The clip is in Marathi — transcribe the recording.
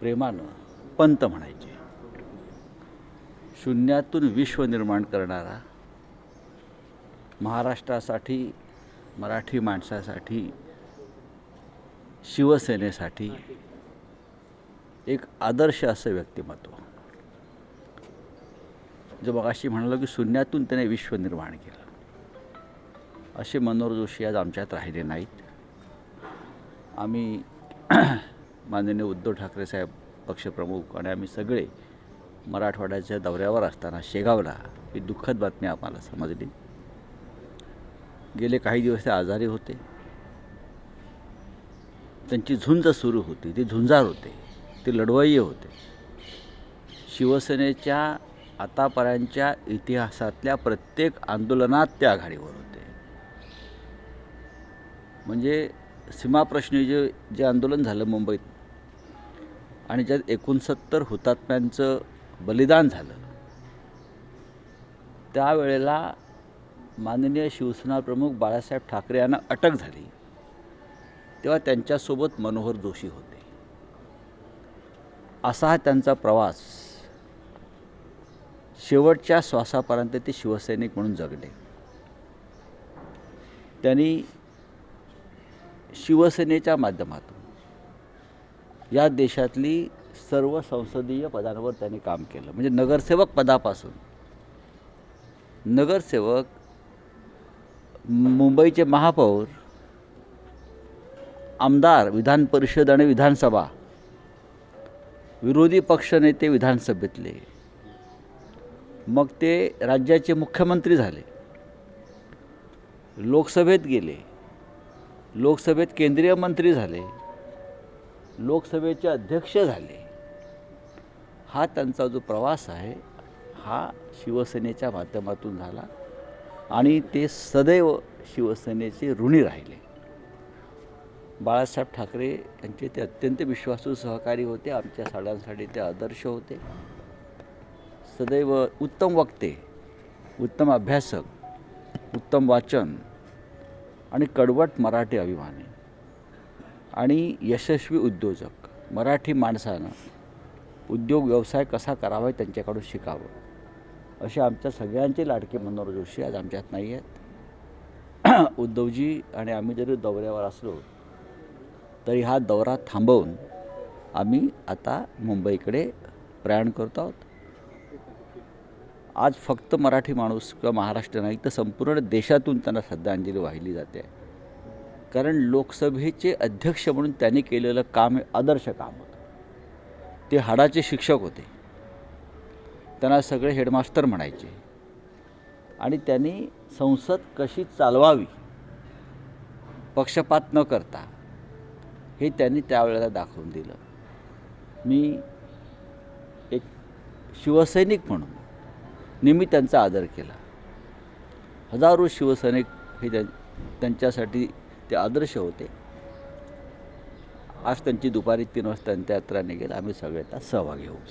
प्रेमानं पंत म्हणायचे. शून्यातून विश्व निर्माण करणारा महाराष्ट्रासाठी मराठी माणसासाठी शिवसेनेसाठी एक आदर्श असं व्यक्तिमत्व. जो मगाशी म्हणालो की शून्यातून त्याने विश्व निर्माण केलं. असे मनोहर जोशी आज आमच्यात राहिले नाहीत. आम्ही माननीय उद्धव ठाकरे साहेब पक्षप्रमुख आणि आम्ही सगळे मराठवाड्याच्या दौऱ्यावर असताना शेगावला ही दुःखद बातमी आम्हाला समजली. गेले काही दिवस ते आजारी होते. त्यांची झुंज सुरू होती ते झुंजार होते ते लढवाई होते. शिवसेनेच्या आतापर्यंतच्या इतिहासातल्या प्रत्येक आंदोलनात ते आघाडीवर होते. म्हणजे सीमाप्रश्नी जे जे आंदोलन झालं मुंबईत आणि ज्यात एकोणसत्तर हुतात्म्यांचं बलिदान झालं त्यावेळेला माननीय शिवसेना प्रमुख बाळासाहेब ठाकरे यांना अटक झाली. तेव्हा त्यांच्यासोबत मनोहर जोशी होते. असा हा त्यांचा प्रवास. शेवटच्या श्वासापर्यंत ते शिवसैनिक म्हणून जगले. त्यांनी शिवसेनेच्या माध्यमातून. या देशातली सर्व संसदीय पदांवर त्यांनी काम केलं. म्हणजे नगरसेवक पदापासून. नगरसेवक मुंबईचे महापौर आमदार विधान परिषद आणि विधानसभा विरोधी पक्षनेते विधानसभेतले. मग ते राज्याचे मुख्यमंत्री झाले. लोकसभेत गेले. लोकसभेत केंद्रीय मंत्री झाले लोकसभेचे अध्यक्ष झाले. हा त्यांचा जो प्रवास आहे हा शिवसेनेच्या माध्यमातून झाला आणि ते सदैव शिवसेनेचे ऋणी राहिले. बाळासाहेब ठाकरे यांचे ते अत्यंत विश्वासू सहकारी होते आमच्या साड्यांसाठी ते आदर्श होते. सदैव उत्तम वक्ते उत्तम अभ्यासक उत्तम वाचन आणि कडवट मराठी अभिमानी आणि यशस्वी उद्योजक. मराठी माणसानं उद्योग व्यवसाय कसा करावा त्यांच्याकडून शिकावं असे आमच्या सगळ्यांचे लाडके मनोहर जोशी आज आमच्यात नाही आहेत. उद्धवजी आणि आम्ही जरी दौऱ्यावर असलो तरी हा दौरा थांबवून आम्ही आता मुंबईकडे प्रयाण करतो आहोत. आज फक्त मराठी माणूस किंवा महाराष्ट्र नाही तर संपूर्ण देशातून त्यांना श्रद्धांजली वाहिली जाते. आहे कारण लोकसभेचे अध्यक्ष म्हणून त्यांनी केलेलं काम हे आदर्श काम होतं. ते हाडाचे शिक्षक होते. त्यांना सगळे हेडमास्टर म्हणायचे. आणि त्यांनी संसद कशी चालवावी पक्षपात न करता हे त्यांनी त्यावेळेला दाखवून दिलं. मी एक शिवसैनिक म्हणून नेहमी त्यांचा आदर केला. हजारो शिवसैनिक हे त्यां त्यांच्यासाठी ते आदर्श होते. आज त्यांची दुपारी तीन वाजता त्यांच्या यात्रा निघेल. आम्ही सगळे सहभागी होऊ